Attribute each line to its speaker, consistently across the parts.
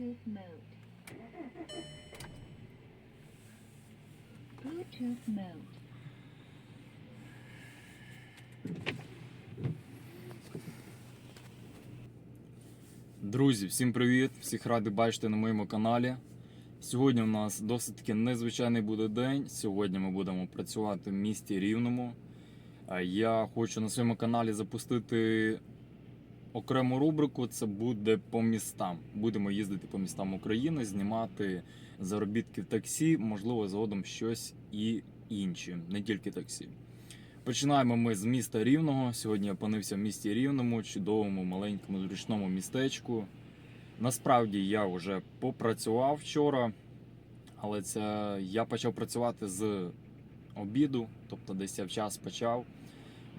Speaker 1: Bluetooth mode. Bluetooth mode.
Speaker 2: Друзі, всім привіт! Всіх радий бачити на моєму каналі. Сьогодні у нас досить таки незвичайний буде день. Сьогодні ми будемо працювати в місті Рівному. Я хочу на своєму каналі запустити окрему рубрику. Це буде по містам. Будемо їздити по містам України, знімати заробітки в таксі, можливо, згодом щось і інше, не тільки таксі. Починаємо ми з міста Рівного. Сьогодні я опинився в місті Рівному, чудовому маленькому зручному містечку. Насправді я вже попрацював вчора, але це я почав працювати з обіду, тобто десь я в час почав.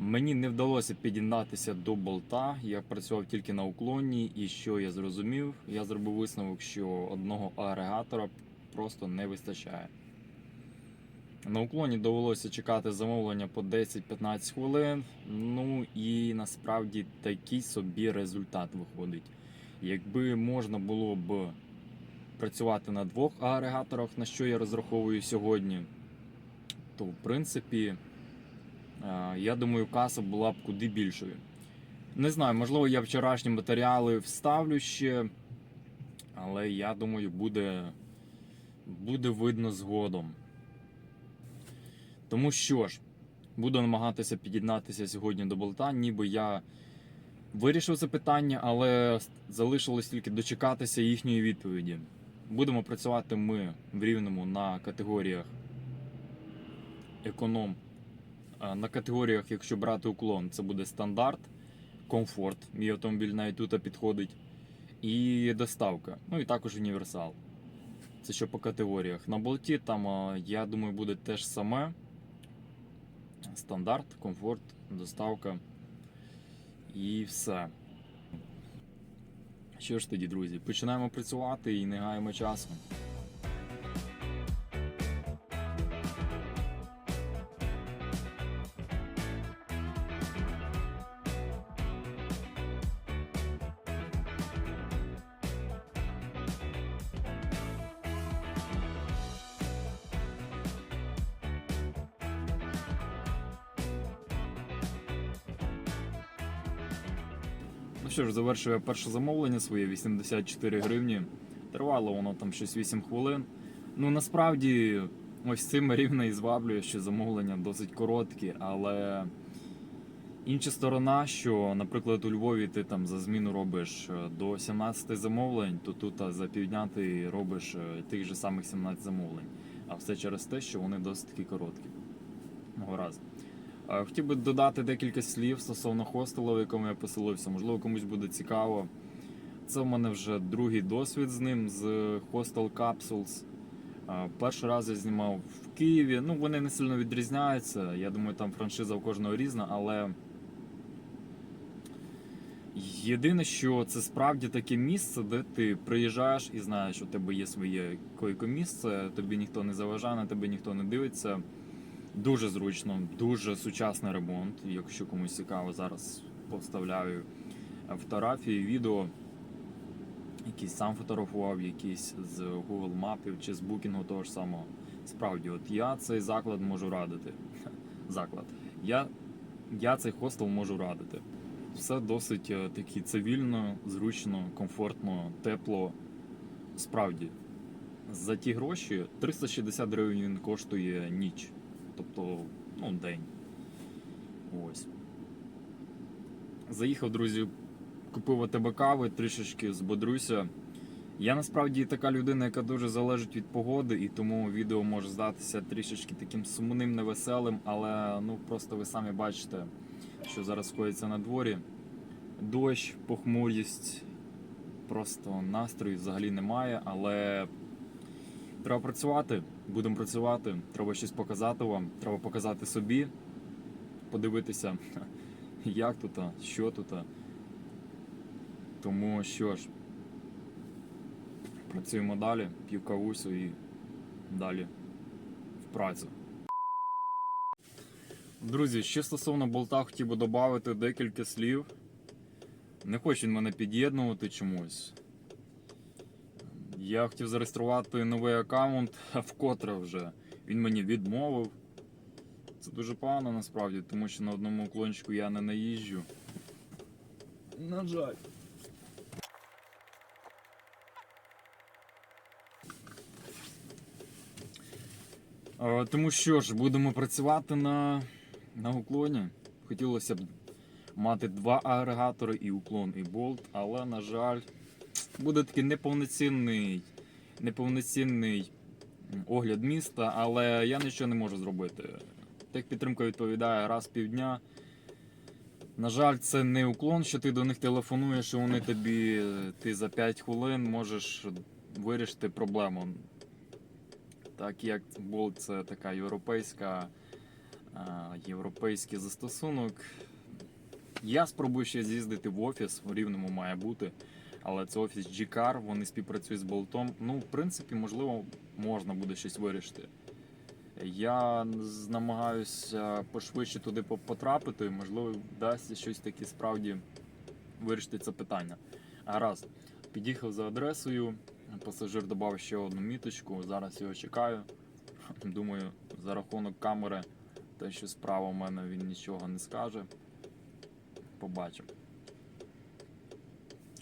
Speaker 2: Мені не вдалося підігнатися до болта. Я працював тільки на уклоні, і що я зрозумів, я зробив висновок, що одного агрегатора просто не вистачає. На уклоні довелося чекати замовлення по 10-15 хвилин. Ну і насправді такий собі результат виходить. Якби можна було б працювати на двох агрегаторах, на що я розраховую сьогодні, то в принципі, я думаю, каса була б куди більшою. Не знаю, можливо, я вчорашні матеріали вставлю ще, але я думаю, буде, буде видно згодом. Тому що ж, буду намагатися під'єднатися сьогодні до болта, ніби я вирішив це питання, але залишилось тільки дочекатися їхньої відповіді. Будемо працювати ми в рівному на категоріях економ. На категоріях, якщо брати уклон, це буде стандарт, комфорт. Мій автомобіль навіть тут підходить. І доставка. Ну і також універсал. Це що по категоріях. На болті там, я думаю, буде те ж саме. Стандарт, комфорт, доставка і все. Що ж тоді, друзі, починаємо працювати і не гаємо часу. Що ж, завершив я перше замовлення своє 84 гривні. Тривало воно там щось 8 хвилин. Ну насправді, ось цим рівно і зваблює, що замовлення досить короткі, але інша сторона, що, наприклад, у Львові ти там за зміну робиш е, до 17 замовлень, то тут за півдня ти робиш е, тих же самих 17 замовлень. А все через те, що вони досить таки короткі. Гаразд. Е, Хотів би додати декілька слів стосовно хостелу, в якому я поселився. Можливо, комусь буде цікаво. Це в мене вже другий досвід з ним, з Hostel Capsules. Е, Перший раз я знімав в Києві. Ну, вони не сильно відрізняються. Я думаю, там франшиза у кожного різна, але єдине, що це справді таке місце, де ти приїжджаєш і знаєш, що у тебе є своє койко-місце, тобі ніхто не заважає, на тебе ніхто не дивиться. Дуже зручно, дуже сучасний ремонт. Якщо комусь цікаво, зараз поставляю фотографії, відео. Якісь сам фотографував, якісь з Google мапів чи з букінгу того ж самого. Справді, от я цей заклад можу радити. Заклад. Я, я цей хостел можу радити. Все досить е, таки цивільно, зручно, комфортно, тепло. Справді, за ті гроші 360 гривень коштує ніч. Тобто, ну, день. Ось. Заїхав, друзі, купив тебе кави, трішечки збодруся. Я насправді така людина, яка дуже залежить від погоди, і тому відео може здатися трішечки таким сумним, невеселим, але ну просто ви самі бачите, що зараз скоїться на дворі. Дощ, похмурість, просто настрою взагалі немає, але Треба працювати, будемо працювати. Треба щось показати вам, треба показати собі, подивитися, як тут, що тут. Тому що ж, працюємо далі, п'ю кавусю і далі в працю. Друзі, ще стосовно болта хотів би додати декілька слів. Не хоче він мене під'єднувати чомусь. Я хотів зареєструвати новий аккаунт, а вкотре вже він мені відмовив. Це дуже погано насправді, тому що на одному уклончику я не наїжджу. На жаль. Тому що ж, будемо працювати на, на уклоні. Хотілося б мати два агрегатори, і уклон, і болт, але, на жаль, буде такий неповноцінний, неповноцінний огляд міста, але я нічого не можу зробити. Техпідтримка відповідає раз в півдня. На жаль, це не уклон, що ти до них телефонуєш, і вони тобі ти за 5 хвилин можеш вирішити проблему. Так як болт це така європейська, європейський застосунок. Я спробую ще з'їздити в офіс, у рівному має бути. Але це офіс G-Car, вони співпрацюють з болтом. Ну, в принципі, можливо, можна буде щось вирішити. Я намагаюся пошвидше туди по- потрапити, можливо, вдасться щось таке справді вирішити це питання. Гаразд, під'їхав за адресою, пасажир додав ще одну міточку, зараз його чекаю. Думаю, за рахунок камери, те, що справа в мене він нічого не скаже. Побачимо.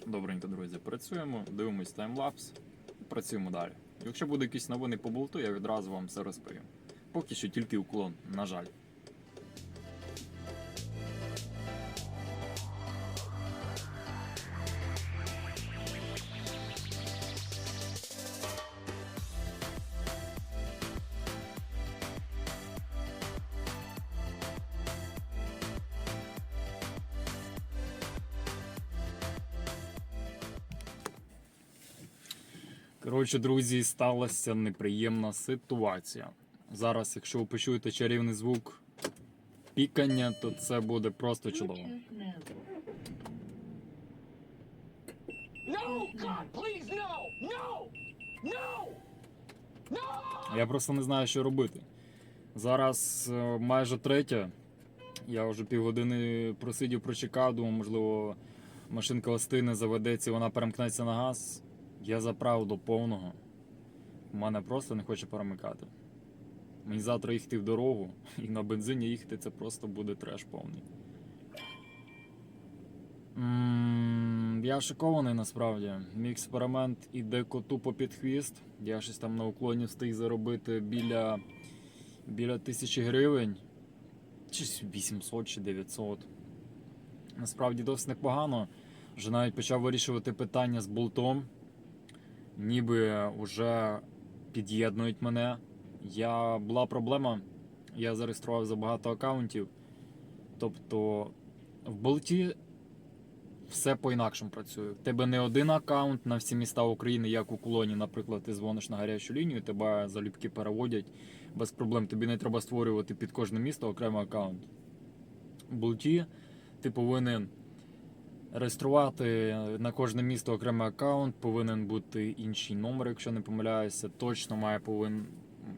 Speaker 2: Добренько, друзі, працюємо, дивимось таймлапс, працюємо далі. Якщо буде якісь новини по болту, я відразу вам все розповім. Поки що тільки уклон, на жаль. Коротше, друзі, сталася неприємна ситуація. Зараз, якщо ви почуєте чарівний звук пікання, то це буде просто чудово. Я просто не знаю, що робити. Зараз е, майже третя. Я вже півгодини просидів, прочекав, думав, можливо, машинка остине, заведеться, вона перемкнеться на газ. Я заправив до повного. У мене просто не хоче перемикати. Мені завтра їхати в дорогу, і на бензині їхати це просто буде треш повний. М, Я шокований насправді. Мій експеримент іде коту по під хвіст. Я щось там на уклоні встиг заробити біля, біля тисячі гривень. Чи 800 чи 900. Насправді досить непогано. Вже навіть почав вирішувати питання з болтом. Ніби вже під'єднують мене. Я була проблема. Я зареєстрував забагато аккаунтів. Тобто в болті все по-інакшому працює. В тебе не один аккаунт на всі міста України, як у колоні, наприклад, ти дзвониш на гарячу лінію, тебе залюбки переводять без проблем. Тобі не треба створювати під кожне місто окремий аккаунт. В болті ти повинен реєструвати на кожне місто окремий аккаунт, повинен бути інший номер, якщо не помиляюся. Точно має, повин...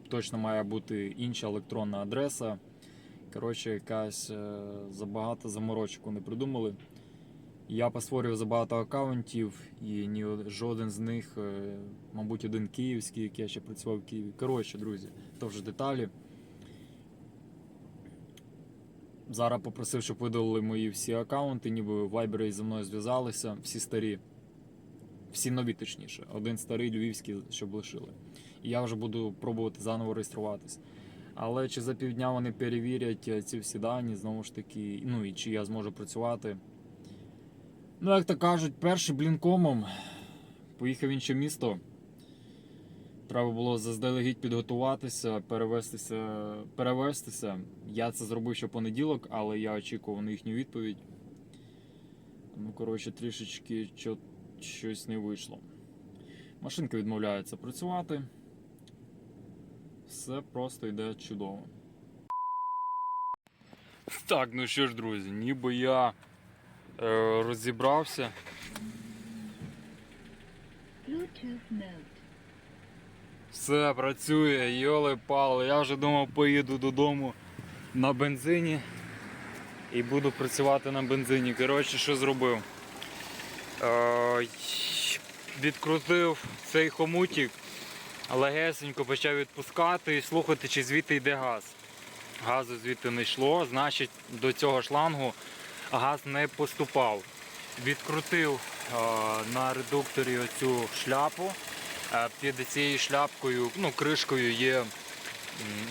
Speaker 2: точно має бути інша електронна адреса. Коротше, якась е, забагато заморочок вони придумали. Я постворював забагато аккаунтів, і ні жоден з них, е, мабуть, один київський, який я ще працював в Києві. Коротше, друзі, то вже деталі. Зараз попросив, щоб видалили мої всі аккаунти, ніби в Viber зі мною зв'язалися, всі старі. Всі нові, точніше. Один старий львівський, щоб лишили. І я вже буду пробувати заново реєструватись. Але чи за півдня вони перевірять е, ці всі дані, знову ж таки, ну і чи я зможу працювати. Ну, як то кажуть, перший блінкомом поїхав в інше місто. Треба було заздалегідь підготуватися, перевестися, перевестися. Я це зробив ще понеділок, але я очікував на їхню відповідь. Ну, коротше, трішечки чо- щось не вийшло. Машинка відмовляється працювати. Все просто йде чудово. Так, ну що ж, друзі, ніби я е, розібрався.
Speaker 1: Bluetooth mode.
Speaker 2: Все працює, йоли пали. Я вже думав, поїду додому на бензині і буду працювати на бензині. Коротше, що зробив? Е, відкрутив цей хомутик, легесенько почав відпускати і слухати, чи звідти йде газ. Газу звідти не йшло, значить до цього шлангу газ не поступав. Відкрутив е, на редукторі оцю шляпу. Під цією шляпкою, ну, кришкою є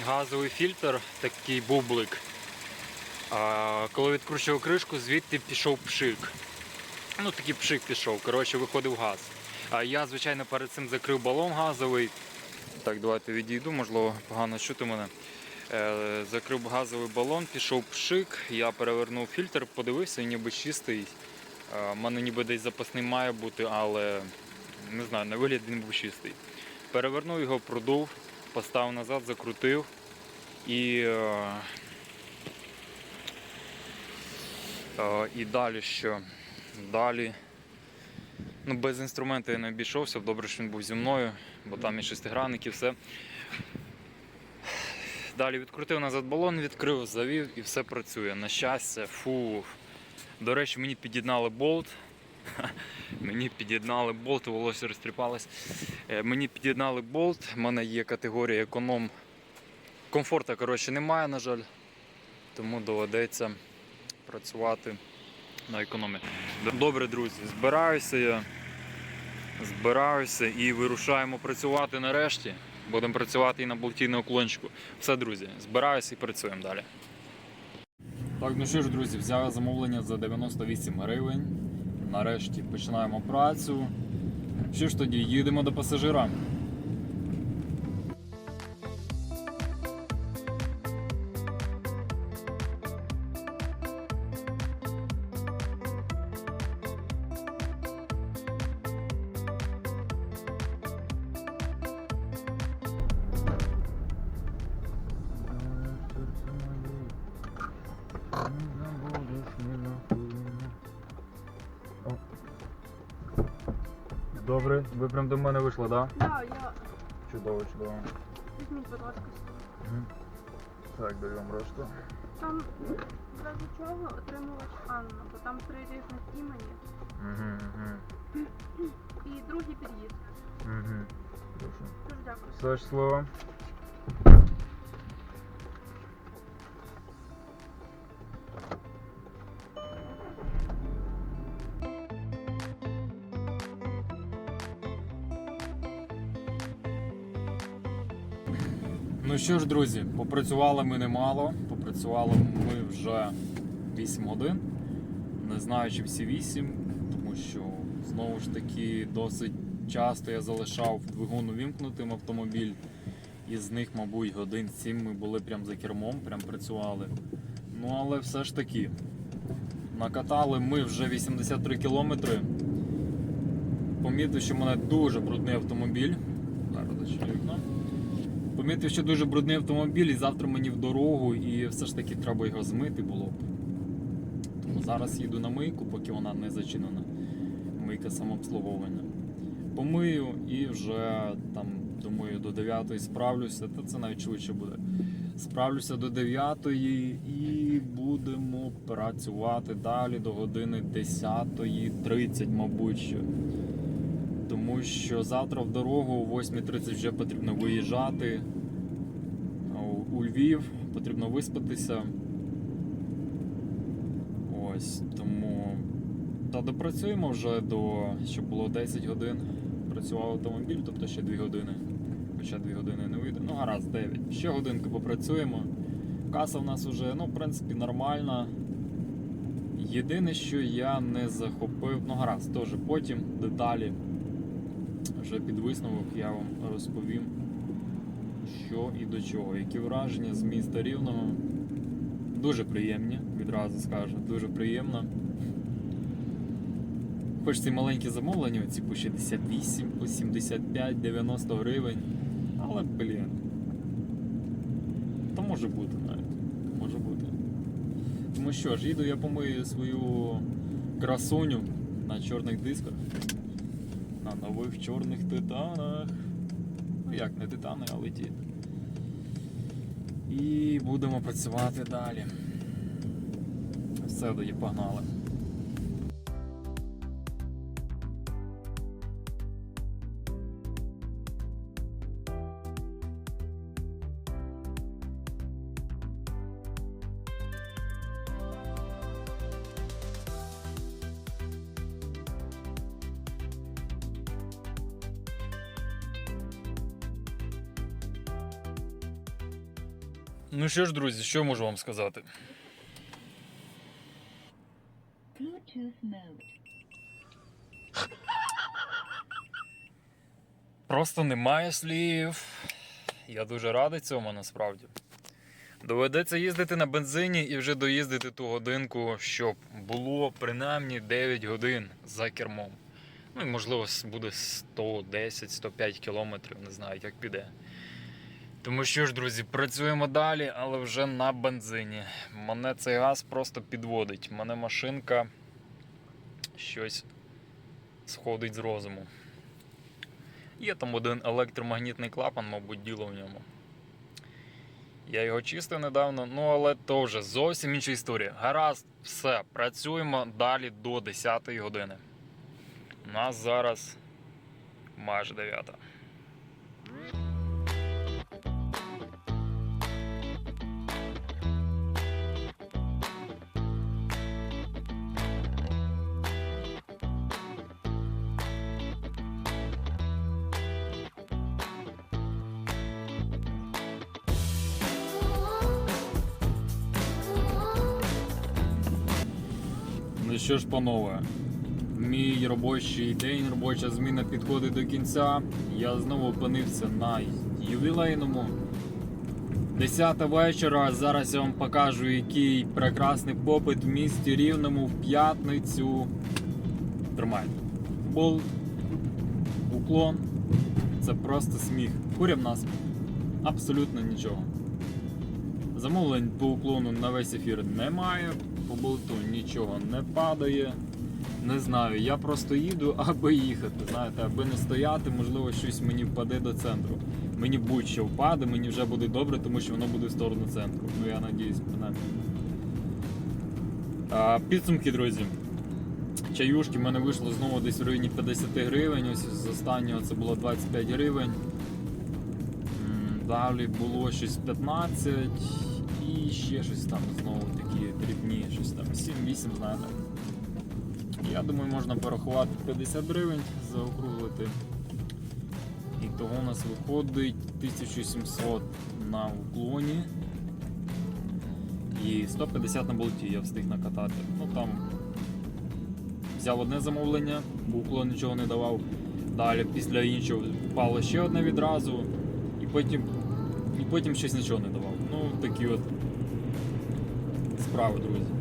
Speaker 2: газовий фільтр, такий бублик. Коли відкручував кришку, звідти пішов пшик. Ну, такий пшик пішов, коротше, виходив газ. Я, звичайно, перед цим закрив балон газовий. Так, давайте відійду, можливо, погано чути мене. Е, закрив газовий балон, пішов пшик, я перевернув фільтр, подивився, ніби чистий. У мене ніби десь запасний має бути, але не знаю, на вигляд він був чистий. Перевернув його, продув, поставив назад, закрутив і. е, Е, І далі що? Далі. Ну, без інструменту я не обійшовся, добре, що він був зі мною, бо там і шестигранник і все. Далі відкрутив назад балон, відкрив, завів і все працює. На щастя, фу. До речі, мені під'єднали болт. Мені під'єднали болт, волосся розтріпалось. Е, Мені під'єднали болт, в мене є категорія економ. Комфорта, коротше, немає, на жаль. Тому доведеться працювати на економі. Добре, друзі, збираюся я. Збираюся і вирушаємо працювати нарешті. Будемо працювати і на болті, і уклончику. Все, друзі, збираюся і працюємо далі. Так, ну що ж, друзі, взяв замовлення за 98 гривень. Нарешті починаємо працю. Що ж тоді, їдемо до пасажира. Добре, ви прям до мене вийшли, так? Да?
Speaker 3: Да, я
Speaker 2: Чудово, чудово.
Speaker 3: візьміть, будь ласка.
Speaker 2: Так, даю вам решту.
Speaker 3: Там зразу чого отримувач Анна, бо там три різних імені
Speaker 2: Угу, угу,
Speaker 3: і другий під'їзд.
Speaker 2: угу.
Speaker 3: Дуже дякую.
Speaker 2: Все ж слово. Що ж, друзі, попрацювали ми немало. Попрацювали ми вже 8 годин. Не знаю, чи всі 8, тому що знову ж таки досить часто я залишав двигун увімкнутим автомобіль. І з них, мабуть, годин 7 ми були прям за кермом, прям працювали. Ну але все ж таки. Накатали ми вже 83 кілометри. Помітив, що в мене дуже брудний автомобіль. Зараз вікно. Помітив, що дуже брудний автомобіль, і завтра мені в дорогу, і все ж таки треба його змити було б. Тому зараз їду на мийку, поки вона не зачинена. Мийка самообслуговування. Помию і вже там, думаю, до 9 справлюся, та це навіть швидше буде. Справлюся до 9 і будемо працювати далі до години 10.30, мабуть. Тому що завтра в дорогу о 8.30 вже потрібно виїжджати у Львів, потрібно виспатися. Ось тому. Та допрацюємо вже до, щоб було 10 годин. Працював автомобіль, тобто ще 2 години. Хоча 2 години не вийде. Ну, гаразд, 9. Ще годинку попрацюємо. Каса в нас вже, ну, в принципі, нормальна. Єдине, що я не захопив, ну гаразд, теж потім деталі. Вже під висновок я вам розповім, що і до чого. Які враження з міста Рівного. Дуже приємні, відразу скажу, дуже приємно. Хоч ці маленькі замовлення, ці по 68, по 75, 90 гривень. Але, блін. То може бути навіть. Може бути. Тому що ж, їду я помию свою красуню на чорних дисках. На нових чорних титанах. Ну як не титани, але ті. І будемо працювати далі. Все, тоді погнали. Що ж, друзі, що можу вам сказати? Просто немає слів. Я дуже радий цьому насправді. Доведеться їздити на бензині і вже доїздити ту годинку, щоб було принаймні 9 годин за кермом. Ну і можливо буде 110-105 кілометрів, не знаю, як піде. Тому що ж, друзі, працюємо далі, але вже на бензині. Мене цей газ просто підводить. Мене машинка щось сходить з розуму. Є там один електромагнітний клапан, мабуть, діло в ньому. Я його чистив недавно, ну але то вже зовсім інша історія. Гаразд, все, працюємо далі до 10 години. У нас зараз майже 9. Що ж, панове, мій робочий день, робоча зміна підходить до кінця. Я знову опинився на ювілейному. 10 вечора. Зараз я вам покажу, який прекрасний попит в місті Рівному в п'ятницю. Тримайте. Болт, уклон. Це просто сміх. Курям нас абсолютно нічого. Замовлень по уклону на весь ефір немає, по болту нічого не падає. Не знаю, я просто їду, аби їхати. Знаєте, аби не стояти, можливо, щось мені впаде до центру. Мені будь-що впаде, мені вже буде добре, тому що воно буде в сторону центру. Ну я надіюсь, принаймні. А, підсумки, друзі. Чаюшки в мене вийшло знову десь в районі 50 гривень. Ось з останнього це було 25 гривень. Далі було щось 15 і ще щось там знову такі дрібні, щось там 7-8, знаєте. Я думаю, можна порахувати 50 гривень, заокруглити. І того у нас виходить 1700 на уклоні. І 150 на болті я встиг накатати. Ну там взяв одне замовлення, бо уклон нічого не давав. Далі після іншого впало ще одне відразу, і потім, і потім щось нічого не давав. Ну, такі от справи, друзі.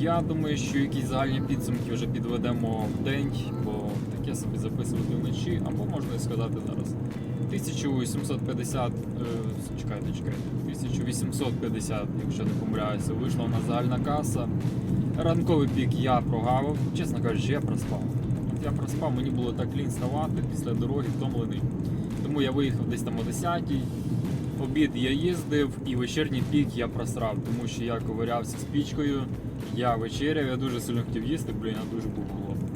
Speaker 2: Я думаю, що якісь загальні підсумки вже підведемо в день, бо таке собі записувати вночі, або можна і сказати зараз. 1750, е, чекайте, чекайте, 1850, якщо не помиляюся, вийшла у нас загальна каса. Ранковий пік я прогавив, чесно кажучи, я проспав. От я проспав, мені було так лінь ставати після дороги, втомлений. Тому я виїхав десь там о 10-й. Обід я їздив і вечірній пік я просрав, тому що я ковирявся з пічкою, я вечеряв, я дуже сильно хотів їсти, блін, я дуже був голодний.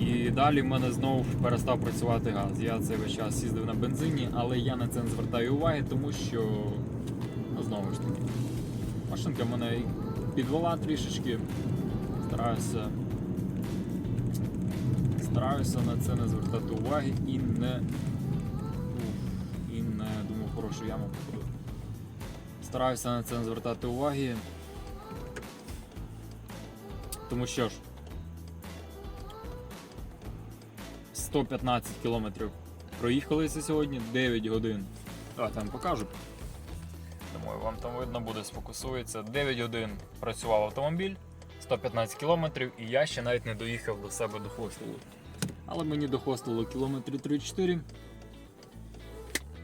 Speaker 2: І далі в мене знову перестав працювати газ. Я цей весь час їздив на бензині, але я на це не звертаю уваги, тому що ну, знову ж таки. Машинка мене підвела трішечки. Стараюся. Стараюся на це не звертати уваги і не. І не думаю, хорошу яму попаду. Стараюся на це не звертати уваги. Тому що ж. 115 кілометрів проїхалися сьогодні, 9 годин. Давайте вам покажу. Думаю, вам там видно буде, сфокусується. 9 годин працював автомобіль, 115 кілометрів, і я ще навіть не доїхав до себе до хостелу. Але мені до хостелу кілометрів 3-4.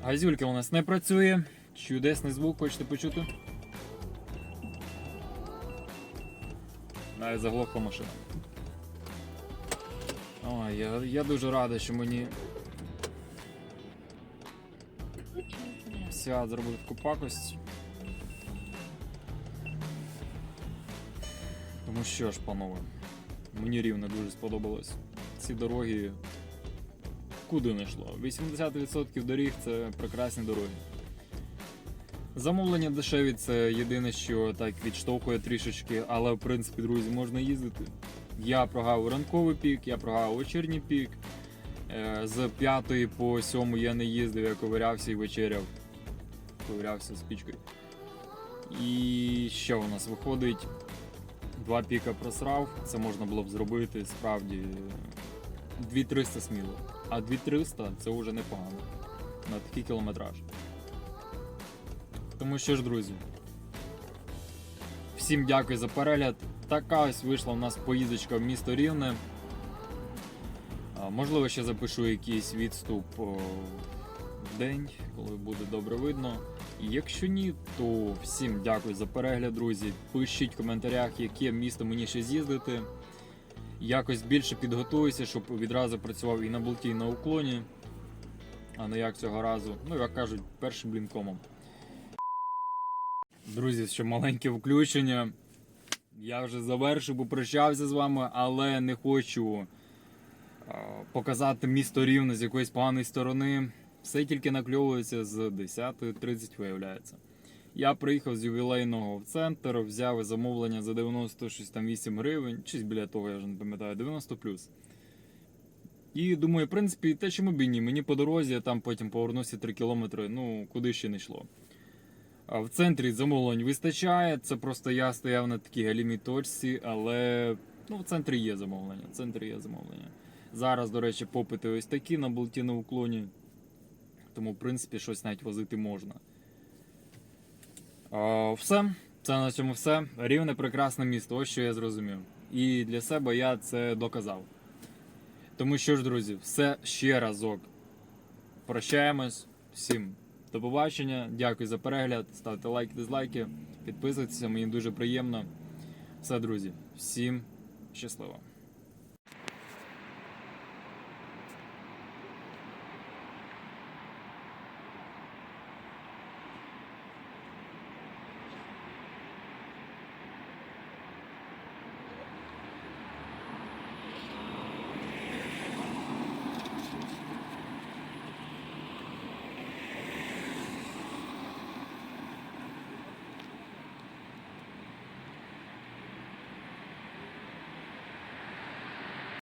Speaker 2: Газюлька у нас не працює. Чудесний звук, хочете почути? Навіть заглохла машина. Ой, я, я дуже радий, що мені. Сіат зробив таку пакость. Тому що ж, панове, мені рівно дуже сподобалось. Ці дороги куди не йшло. 80% доріг це прекрасні дороги. Замовлення дешеві це єдине, що так відштовхує трішечки, але в принципі, друзі, можна їздити. Я прогав ранковий пік, я прогав вечірній пік. Е, З 5 по 7 я не їздив, я ковирявся і вечеряв. ковирявся спічкою. І що у нас виходить? Два піка просрав, це можна було б зробити справді 2300 сміло. А 2300 це вже непогано на такий кілометраж. Тому що ж, друзі, всім дякую за перегляд. Така ось вийшла у нас поїздочка в місто Рівне. Можливо, ще запишу якийсь відступ в день, коли буде добре видно. Якщо ні, то всім дякую за перегляд, друзі. Пишіть в коментарях, яке місто мені ще з'їздити. Якось більше підготуюся, щоб відразу працював і на болті, і на уклоні. А не як цього разу. Ну, як кажуть, першим блінкомом. Друзі, ще маленьке включення. Я вже завершив, попрощався з вами, але не хочу а, показати місто рівне з якоїсь поганої сторони. Все тільки накльовується з 10.30, виявляється. Я приїхав з ювілейного в центр, взяв замовлення за 98 гривень, щось біля того, я вже не пам'ятаю, 90 плюс. І думаю, в принципі, те, чому б мені по дорозі, я там потім повернуся 3 кілометри, ну куди ще не йшло. В центрі замовлень вистачає, це просто я стояв на такій галімій точці, але ну, в центрі є замовлення. В центрі є замовлення. Зараз, до речі, попити ось такі на болті на уклоні. Тому, в принципі, щось навіть возити можна. А, все. Це на цьому все. Рівне прекрасне місто, ось що я зрозумів. І для себе я це доказав. Тому що ж, друзі, все ще разок. Прощаємось. Всім до побачення. Дякую за перегляд. Ставте лайки, дизлайки, підписуйтеся, мені дуже приємно. Все, друзі, всім щасливо.